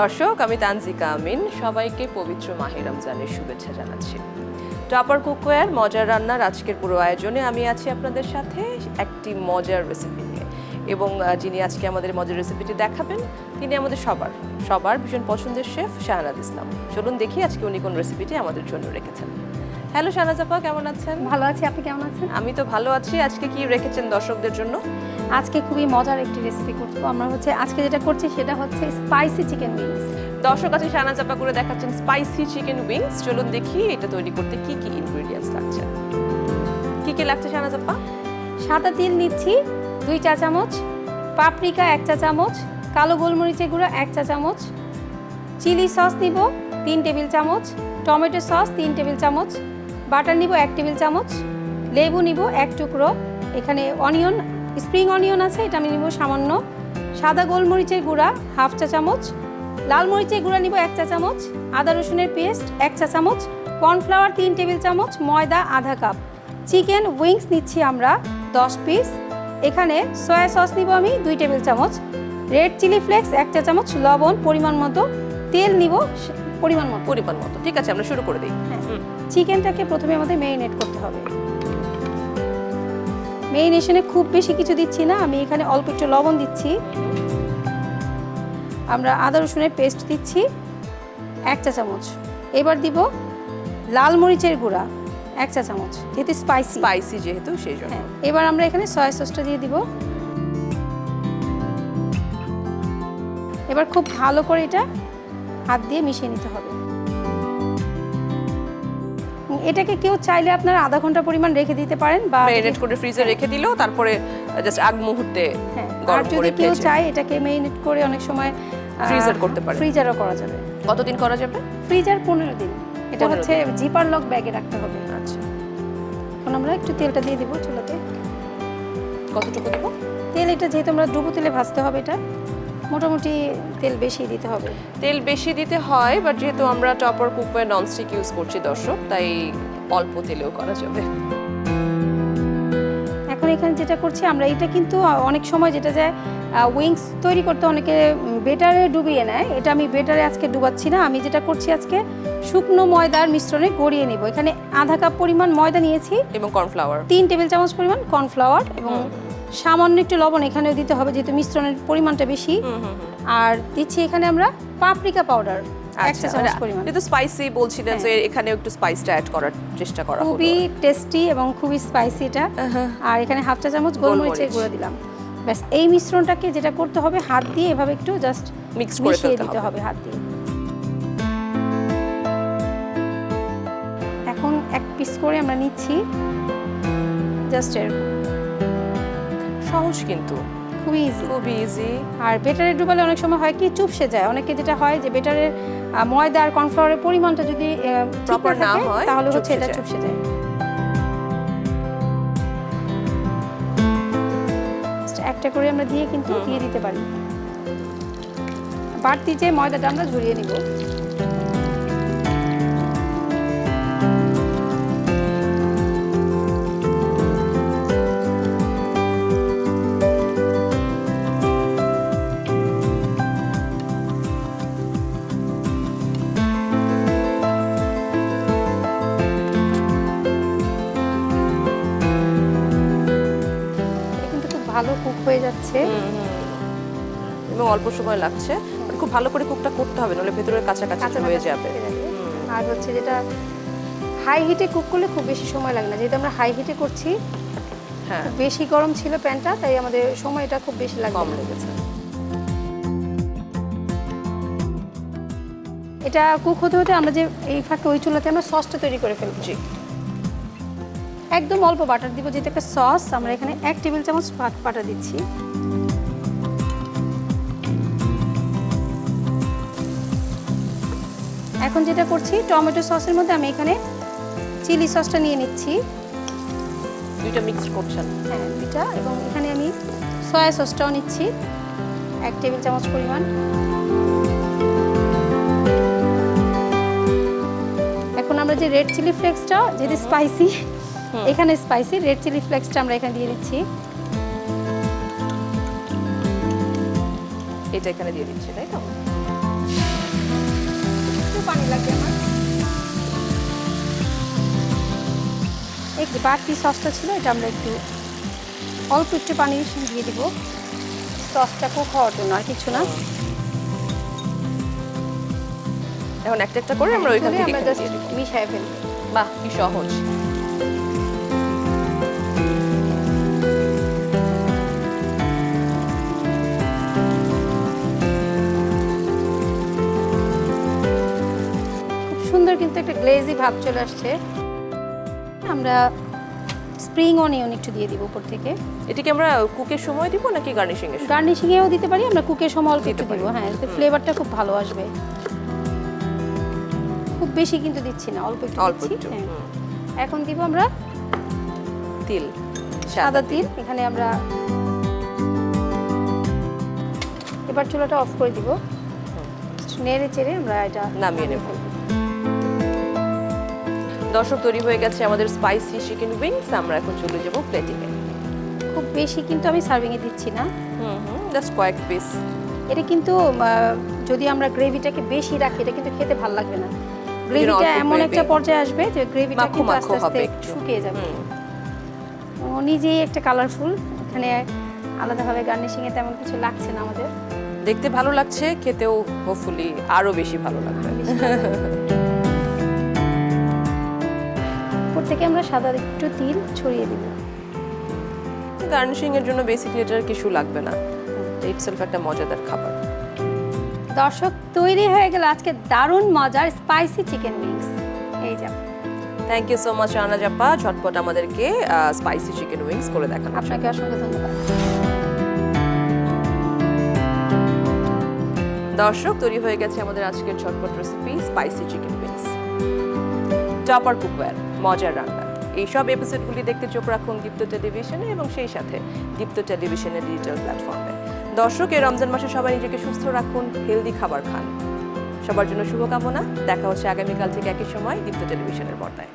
দর্শক, আমি তানজিকা আমিন। সবাইকে পবিত্র মাহে রমজানের শুভেচ্ছা জানাচ্ছি। টপার কুকওয়্যার, মজার রান্নার আজকের পুরো আয়োজনে আমি আছি আপনাদের সাথে একটি মজার রেসিপি নিয়ে। এবং যিনি আজকে আমাদের মজার রেসিপিটি দেখাবেন, তিনি আমাদের সবার সবার ভীষণ পছন্দের শেফ শাহরাদ ইসলাম। চলুন দেখি আজকে উনি কোন রেসিপিটি আমাদের জন্য রেখেছেন। হ্যালো শাহনাজ আপা কেমন আছেন? ভালো আছি আপনি কেমন আছেন? আমি তো ভালো আছি আজকে কি রেখেছেন দর্শকদের জন্য? আজকে খুবই মজার একটি রেসিপি করব। আমরা হচ্ছে আজকে যেটা করছি সেটা হচ্ছে স্পাইসি চিকেন উইংস দর্শক আছে শাহনাজ আপা করে দেখাচ্ছেন স্পাইসি চিকেন উইংস চলুন দেখি এটা তৈরি করতে কি কি ইনগ্রেডিয়েন্টস লাগছে। কি কি লাগছে শাহনাজ আপা? সাদা তিল নিচ্ছি দুই চা চামচ। পাপরিকা এক চা চামচ। কালো গোলমরিচের গুঁড়ো এক চা চামচ। চিলি সস নিব তিন টেবিল চামচ। টমেটো সস তিন টেবিল চামচ। বাটার নিব এক টেবিল চামচ, লেবু নিব এক টুকরো, এখানে অনিয়ন, স্প্রিং অনিয়ন আছে, এটা আমি নিব সামান্য, সাদা গোলমরিচের গুঁড়া হাফ চা চামচ, লাল মরিচের গুঁড়া নিব এক চা চামচ, আদা রসুনের পেস্ট এক চা চামচ, কর্নফ্লাওয়ার তিন টেবিল চামচ, ময়দা আধা কাপ। চিকেন উইংস নিচ্ছি আমরা দশ পিস, এখানে সয়া সস নিব আমি দুই টেবিল চামচ, রেড চিলি ফ্লেক্স এক চা চামচ, লবণ পরিমাণ মতো, তেল নিব পরিমাণ মতো। পরিমাণ মতো। ঠিক আছে আমরা শুরু করে দিই। হ্যাঁ। চিকেনটাকে প্রথমে আমাদের মেরিনেট করতে হবে। মেরিনেশনে খুব বেশি কিছু দিচ্ছি না আমি এখানে অল্প একটু লবণ দিচ্ছি। আমরা আদা রসুনের পেস্ট দিচ্ছি এক চা চামচ। এবার দিব লাল মরিচের গুঁড়া এক চা চামচ। যেহেতু স্পাইসি স্পাইসি যেহেতু সেই জন্য। হ্যাঁ এবার আমরা এখানে সয়া সসটা দিয়ে দিব। এবার খুব ভালো করে এটা হাত দিয়ে মিশিয়ে নিতে হবে। এটাকে কেউ চাইলে আপনারা আধা ঘণ্টা পরিমাণ রেখে দিতে পারেন বা মেরিনেট করে ফ্রিজে রেখে দিলেও তারপরে জাস্ট আগ মুহূর্তে হ্যাঁ আর যদি কেউ। চায় এটাকে মেরিনেট করে অনেক সময় ফ্রিজার করতে পারে। ফ্রিজারও করা যাবে। কতদিন করা যাবে? ফ্রিজার পনেরো দিন। এটা হচ্ছে জিপার লক ব্যাগে রাখতে হবে। আচ্ছা। এখন আমরা একটু তেলটা দিয়ে দিব চুলাতে। কতটুকু দেবো? তেল এটা যেহেতু আমরা ডুবো তেলে ভাজতে হবে এটা। মোটামুটি তেল বেশি দিতে হবে। তেল বেশি দিতে হয় বাট যেহেতু আমরা টপার কুকওয়ে ননস্টিক ইউজ করছি দর্শক তাই অল্প তেলেও করা যাবে। এখন এখানে যেটা করছি আমরা এটা কিন্তু অনেক সময় যেটা যায় উইংস তৈরি করতে অনেকে বেটারে ডুবিয়ে নেয়। এটা আমি বেটারে আজকে ডুবাচ্ছি না আমি যেটা করছি আজকে শুকনো ময়দার মিশ্রণে গড়িয়ে নিব। এখানে আধা কাপ পরিমাণ ময়দা নিয়েছি এবং কর্নফ্লাওয়ার তিন টেবিল চামচ পরিমাণ কর্নফ্লাওয়ার এবং সামান্য একটু লবণ এখানেও দিতে হবে যেহেতু মিশ্রণের পরিমাণটা বেশি। আর দিচ্ছি এখানে আমরা পাপরিকা পাউডার যেহেতু স্পাইসি বলছিলেন যে এখানে একটু স্পাইসটা অ্যাড করার চেষ্টা করা খুবই টেস্টি এবং খুবই স্পাইসি এটা। আর এখানে হাফ চা চামচ গোলমরিচের গোলমরিচ। গুঁড়ো দিলাম। ব্যাস এই মিশ্রণটাকে যেটা করতে হবে হাত দিয়ে এভাবে একটু জাস্ট মিক্স মিশিয়ে দিতে হবে। হবে হাত দিয়ে। এখন এক পিস করে আমরা নিচ্ছি। জাস্ট এরকম। সহজ কিন্তু। খুবই ইজি খুব ইজি আর বেটারে ডুবালে অনেক সময় হয় কি চুপসে যায়। অনেকে যেটা হয় যে বেটারের ময়দা আর কর্নফ্লাওয়ারের পরিমাণটা যদি Proper না হয়, তাহলে হচ্ছে এটা চুপসে যায়। একটা করে আমরা দিয়ে কিন্তু দিয়ে দিতে পারি। বাড়তি যে ময়দাটা আমরা ঝরিয়ে নিব। ভালো কুক হয়ে যাচ্ছে। এবং অল্প সময় লাগছে। But খুব ভালো করে কুকটা করতে হবে নাহলে ভেতরের কাছাকাছি কাঁচা হয়ে যাবে। আর হচ্ছে যেটা হাই হিটে কুক করলে খুব বেশি সময় লাগে না। যেহেতু আমরা হাই হিটে করছি হ্যাঁ। বেশি গরম ছিল প্যানটা তাই আমাদের সময়টা খুব বেশি লাগে কম লেগেছে। এটা কুক হতে হতে আমরা যে এই ফাঁকে ওই চুলাতে আমরা সসটা তৈরি করে ফেলব। জি। একদম অল্প বাটার দিব যেটা একটা সস আমরা এখানে এক টেবিল চামচ বাটার দিচ্ছি। এখন যেটা করছি টমেটো সসের মধ্যে আমি এখানে চিলি সসটা নিয়ে নিচ্ছি। দুইটা মিক্স করছেন। হ্যাঁ দুইটা এবং এখানে আমি সয়া সসটাও নিচ্ছি এক টেবিল চামচ পরিমাণ। এখন আমরা যে রেড চিলি ফ্লেক্সটা যেহেতু স্পাইসি এখানে স্পাইসি রেড চিলি ফ্লেক্সটা আমরা এখানে দিয়ে দিচ্ছি। এটা এখানে দিয়ে দিচ্ছি তাই তো? পানি লাগবে আমার। যে বাড়তি সসটা ছিল এটা আমরা একটু অল্প একটু পানি দিয়ে দিব। সসটা কুক হওয়ার জন্য আর কিছু না। এখন একটা একটা করে আমরা ওইখান তাহলে থেকে আমরা জাস্ট মিশিয়ে ফেলব বাহ কি সহজ। সুন্দর কিন্তু একটা গ্লেজি ভাব চলে আসছে। আমরা স্প্রিং অনিয়ন একটু দিয়ে দিব উপর থেকে। এটা কি আমরা কুকের সময় দিব নাকি গার্নিশিং এর গার্নিশিং এও দিতে পারি আমরা কুকের সময় অল্প একটু দিব। হ্যাঁ এতে ফ্লেভারটা খুব ভালো আসবে। খুব বেশি কিন্তু দিচ্ছি না অল্প একটু অল্প একটু হ্যাঁ। এখন দিব আমরা তিল সাদা তিল। এখানে আমরা এবার চুলাটা অফ করে দিব। নেড়ে চেড়ে আমরা এটা নামিয়ে নেব। দর্শক তৈরি হয়ে গেছে আমাদের স্পাইসি চিকেন উইংস আমরা এখন চলে যাব প্লেটিং খুব বেশি কিন্তু আমি সার্ভিং এ দিচ্ছি না। হুম হুম জাস্ট কয়েক পিস এটা কিন্তু যদি আমরা গ্রেভিটাকে বেশি রাখি এটা কিন্তু খেতে ভালো লাগবে না। গ্রেভিটা এমন একটা পর্যায়ে আসবে যে গ্রেভিটা কিন্তু আস্তে আস্তে। শুকিয়ে যাবে। ও নিজেই একটা কালারফুল এখানে আলাদাভাবে গার্নিশিং এ তেমন কিছু লাগছে না আমাদের। দেখতে ভালো লাগছে খেতেও হোপফুলি আরও বেশি ভালো লাগবে। থেকে আমরা সাদা একটু তিল ছড়িয়ে দিব। গার্নিশিং এর জন্য বেসিক্যালি এটার কিছু লাগবে না। ইটসেলফ একটা মজাদার খাবার। দর্শক তৈরি হয়ে গেল আজকে দারুণ মজার স্পাইসি চিকেন উইংস এই যা। Thank you so much Rana Jappa. ঝটপট আমাদেরকে স্পাইসি চিকেন উইংস করে দেখানো আপনাকে অসংখ্য ধন্যবাদ। দর্শক তৈরি হয়ে গেছে আমাদের আজকের ঝটপট recipe spicy chicken wings Topper cookware মজার রান্না। এইসব এপিসোডগুলি দেখতে চোখ রাখুন দীপ্ত টেলিভিশনে এবং সেই সাথে দীপ্ত টেলিভিশনের ডিজিটাল প্ল্যাটফর্মে দর্শক, এই রমজান মাসে সবাই নিজেকে সুস্থ রাখুন হেলদি খাবার খান। সবার জন্য শুভকামনা। দেখা হচ্ছে আগামীকাল থেকে একই সময় দীপ্ত টেলিভিশনের পর্দায়।